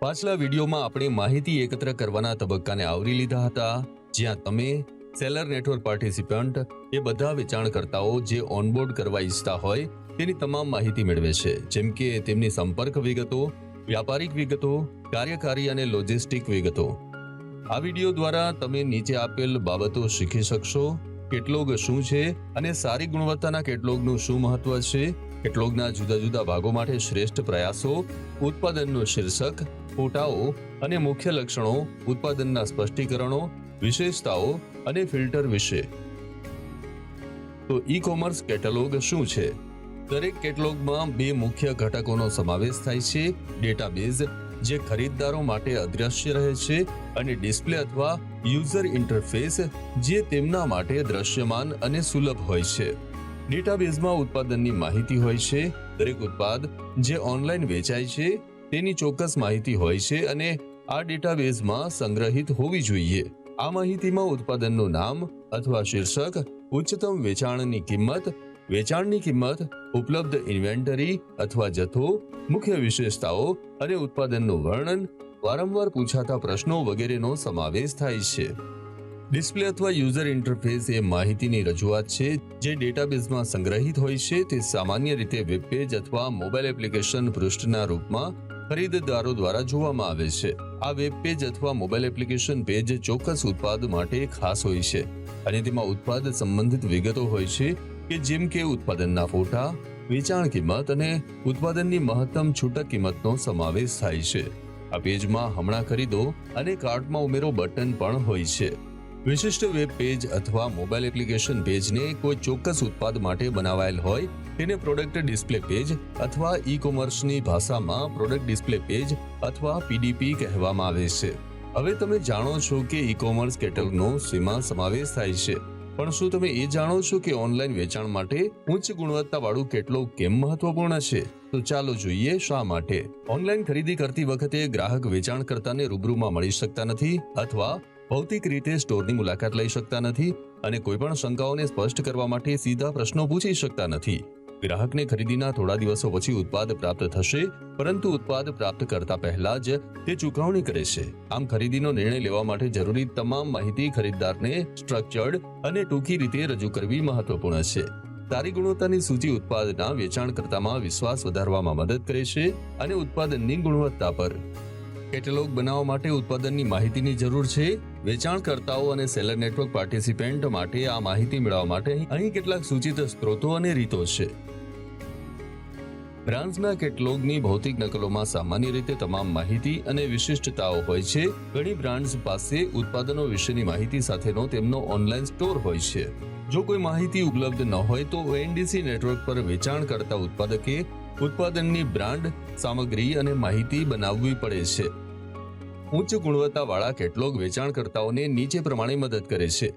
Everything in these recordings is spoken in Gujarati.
પાછલા વિડીયોમાં આપણે માહિતી એકત્ર કરવાના તબક્કાને આવરી લીધા હતા, જ્યાં તમે સેલર નેટવર્ક પાર્ટિસિપન્ટ એ બધા વેચાણકર્તાઓ જે ઓનબોર્ડ કરવા ઈચ્છતા હોય તેની તમામ માહિતી મેળવે છે, જેમ કે તેમની સંપર્ક વિગતો, વ્યાપારિક વિગતો, કાર્યકારી અને લોજિસ્ટિક વિગતો. આ વીડિયો દ્વારા તમે નીચે આપેલ બાબતો શીખી શકશો, કેટલોગ શું છે અને સારી ગુણવત્તાના કેટલોગનું શું મહત્વ છે, કેટલોગના જુદા જુદા ભાગો માટે શ્રેષ્ઠ પ્રયાસો, ઉત્પાદનનું શીર્ષક ફોટાઓ અને મુખ્ય લક્ષણો, ઉત્પાદનના સ્પષ્ટીકરણો, વિશેષતાઓ અને ફિલ્ટર વિશે. તો ઈ કોમર્સ કેટલોગ શું છે? દરેક કેટલોગમાં બે મુખ્ય ઘટકોનો સમાવેશ થાય છે. ડેટાબેઝ, જે ખરીદદારો માટે અદ્રશ્ય રહે છે, અને ડિસ્પ્લે અથવા યુઝર ઇન્ટરફેસ, જે તેમના માટે દ્રશ્યમાન અને સુલભ હોય છે. ડેટાબેઝમાં ઉત્પાદનની માહિતી હોય છે. દરેક ઉત્પાદ જે ઓનલાઈન વેચાય છે તેની ચોક્કસ માહિતી હોય છે અને આ ડેટાબેઝમાં સંગ્રહિત હોવી જોઈએ. આ માહિતીમાં ઉત્પાદનનું નામ અથવા શીર્ષક, ઉચ્ચતમ વેચાણની કિંમત વેચાણની કિંમત, ઉપલબ્ધ ઇન્વેન્ટરી અથવા જથ્થો, મુખ્ય વિશેષતાઓ અને ઉત્પાદનનું વર્ણન, વારંવાર પૂછાતા પ્રશ્નો વગેરેનો સમાવેશ થાય છે. ડિસ્પ્લે અથવા યુઝર ઇન્ટરફેસ એ માહિતીની રજૂઆત છે જે ડેટાબેઝમાં સંગ્રહિત હોય છે તે સામાન્ય રીતે વેબ પેજ અથવા મોબાઈલ એપ્લિકેશન પૃષ્ઠના રૂપમાં ખરીદદારો દ્વારા જોવામાં આવે છે. આ વેબ પેજ અથવા મોબાઈલ એપ્લિકેશન પેજ ચોક્કસ ઉત્પાદ માટે ખાસ હોય છે. અને તેમાં ઉત્પાદ સંબંધિત વિગતો હોય છે કે જેમ કે ઉત્પાદનના ફોટા, વેચાણ કિંમત અને ઉત્પાદનની મહત્તમ છૂટક કિંમતનો સમાવેશ થાય છે. આ પેજમાં હમણાં ખરીદો અને કાર્ટમાં ઉમેરો બટન પણ હોય છે. વિશિષ્ટ વેબ પેજ અથવા મોબાઈલ એપ્લિકેશન પેજને કોઈ ચોક્કસ ઉત્પાદ માટે બનાવાયેલ હોય, તેને પ્રોડક્ટ ડિસ્પ્લે પેજ અથવા ઈ કોમર્સની ભાષામાં પ્રોડક્ટ ડિસ્પ્લે પેજ અથવા પીડીપી કહેવામાં આવે છે. હવે તમે જાણો છો કે ઈ કોમર્સ કેટલોગનો સીમા સમાવેશ થાય છે. પણ શું તમે એ જાણો છો કે ઓનલાઈન વેચાણ માટે ઉચ્ચ ગુણવત્તાવાળું કેટલોગ કેમ મહત્વપૂર્ણ છે? તો ચાલો જોઈએ શા માટે. ઓનલાઈન ખરીદી કરતી વખતે ગ્રાહક વેચાણકર્તાને રૂબરૂમાં મળી શકતા નથી અથવા ભૌતિક રીતે સ્ટોરની મુલાકાત લઈ શકતા નથી અને કોઈપણ શંકાઓને સ્પષ્ટ કરવા માટે સીધા પ્રશ્નો પૂછી શકતા નથી. ગ્રાહકને ખરીદીના થોડા દિવસો પછી ઉત્પાદ પ્રાપ્ત થશે, પરંતુ ઉત્પાદ પ્રાપ્ત કરતા પહેલા જ તે ચૂકવણી કરે છે. આમ ખરીદીનો નિર્ણય લેવા માટે જરૂરી તમામ માહિતી ખરીદદારને સ્ટ્રક્ચર્ડ અને ટૂંકી રીતે રજૂ કરવી મહત્વપૂર્ણ છે. સારી ગુણવત્તાની સૂચિ ઉત્પાદના વેચાણકર્તામાં વિશ્વાસ વધારવામાં મદદ કરે છે અને ઉત્પાદનની ગુણવત્તા પર કેટલોગ બનાવવા માટે ઉત્પાદનની માહિતીની જરૂર છે. વેચાણકર્તાઓ અને સેલર નેટવર્ક પાર્ટિસિપેન્ટ માટે આ માહિતી મેળવવા માટે અહીં કેટલાક સૂચિત સ્ત્રોતો અને રીતો છે. બ્રાન્ડ્સના કેટલોગની ભૌતિક નકલોમાં સામાન્ય રીતે તમામ માહિતી અને વિશિષ્ટતાઓ હોય છે. ઘણી બ્રાન્ડ્સ પાસે ઉત્પાદનો વિશેની માહિતી સાથેનો તેમનો ઓનલાઈન સ્ટોર હોય છે. જો કોઈ માહિતી ઉપલબ્ધ ન હોય તો ઓએનડીસી નેટવર્ક પર વેચાણ કરતા ઉત્પાદકે ઉત્પાદનની બ્રાન્ડ, સામગ્રી અને માહિતી બનાવવી પડે છે. ઉચ્ચ ગુણવત્તાવાળા કેટલોગ વેચાણકર્તાઓને નીચે પ્રમાણે મદદ કરે છે.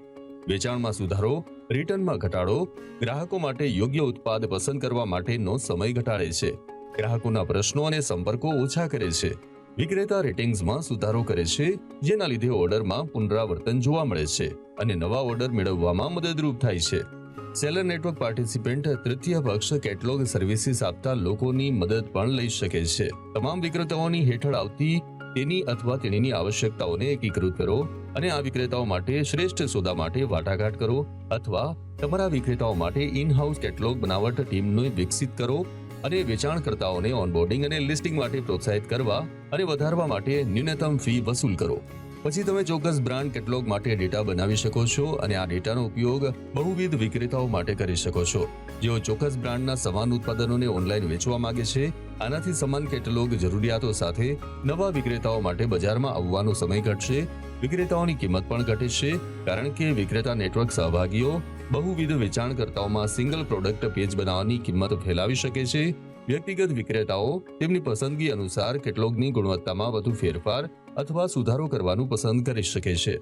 વેચાણમાં સુધારો, રિટર્નમાં ઘટાડો, ગ્રાહકો માટે યોગ્ય ઉત્પાદ પસંદ કરવા માટેનો સમય ઘટાડે છે. ગ્રાહકોના પ્રશ્નો અને સંપર્કો ઓછા કરે છે. વિક્રેતા રેટિંગ્સમાં સુધારો કરે છે, જેના લીધે ઓર્ડરમાં પુનરાવર્તન જોવા મળે છે અને નવા ઓર્ડર મેળવવામાં મદદરૂપ થાય છે. સેલર નેટવર્ક પાર્ટિસિપેન્ટ તૃતીય પક્ષ કેટલોગ સર્વિસીસ આપતા લોકોની મદદ પણ લઈ શકે છે. તમામ વિક્રેતાઓની હેઠળ આવતી તેની અથવા તેણીની આવશ્યકતાઓને એકીકૃત કરો અને આ વિક્રેતાઓ માટે શ્રેષ્ઠ સોદા માટે વાટાઘાટ કરો અથવા તમારા વિક્રેતાઓ માટે ઇનહાઉસ કેટલોગ બનાવટ ટીમને વિકસિત કરો અને વેચાણકર્તાઓને ઓનબોર્ડિંગ અને લિસ્ટિંગ માટે પ્રોત્સાહિત કરવા અને વધારવા માટે ન્યૂનતમ ફી વસૂલ કરો. પછી તમે ચોક્કસ બ્રાન્ડ કેટલોગ માટે ડેટા બનાવી શકો છો અને આ ડેટાનો ઉપયોગ બહુવિધ વિક્રેતાઓ માટે કરી શકો છો. જેઓ ચોક્કસ બ્રાન્ડના સમાન ઉત્પાદનોને ઓનલાઈન વેચવા માંગે છે, આનાથી સમાન કેટલોગ જરૂરિયાતો સાથે નવા વિક્રેતાઓ માટે બજારમાં આવવાનો સમય ઘટશે, વિક્રેતાઓની કિંમત પણ ઘટે છે, કારણ કે વિક્રેતા નેટવર્ક સહભાગીઓ બહુવિધ વેચાણકર્તાઓમાં સિંગલ પ્રોડક્ટ પેજ બનાવવાની કિંમત ફેલાવી શકે છે વ્યક્તિગત વિક્રેતાઓ તેમની પસંદગી અનુસાર કેટલોગની ગુણવત્તામાં વધુ ફેરફાર અથવા સુધારો કરવાનું પસંદ કરી શકે છે.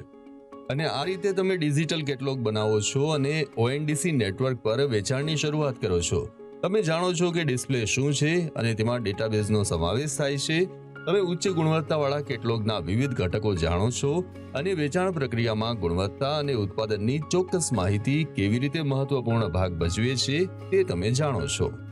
અને આ રીતે તમે ડિજિટલ કેટલોગ બનાવો છો અને ઓએનડીસી નેટવર્ક પર વેચાણની શરૂઆત કરો છો. તમે જાણો છો કે ડિસ્પ્લે શું છે અને તેમાં ડેટાબેઝનો સમાવેશ થાય છે. તમે ઉચ્ચ ગુણવત્તાવાળા કેટલોગના વિવિધ ઘટકો જાણો છો અને વેચાણ પ્રક્રિયામાં ગુણવત્તા અને ઉત્પાદનની ચોક્કસ માહિતી કેવી રીતે મહત્વપૂર્ણ ભાગ ભજવે છે તે તમે જાણો છો.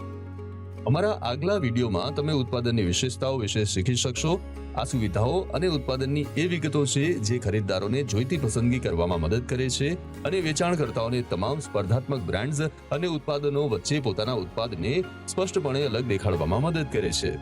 અમારા આગલા વિડીયોમાં તમે ઉત્પાદનની વિશેષતાઓ વિશે શીખી શકશો, આ સુવિધાઓ અને ઉત્પાદનની એ વિગતો છે જે ખરીદદારોને જોઈતી પસંદગી કરવામાં મદદ કરે છે અને વેચાણકર્તાઓને તમામ સ્પર્ધાત્મક બ્રાન્ડ્સ અને ઉત્પાદનો વચ્ચે પોતાના ઉત્પાદને સ્પષ્ટપણે અલગ દેખાડવામાં મદદ કરે છે.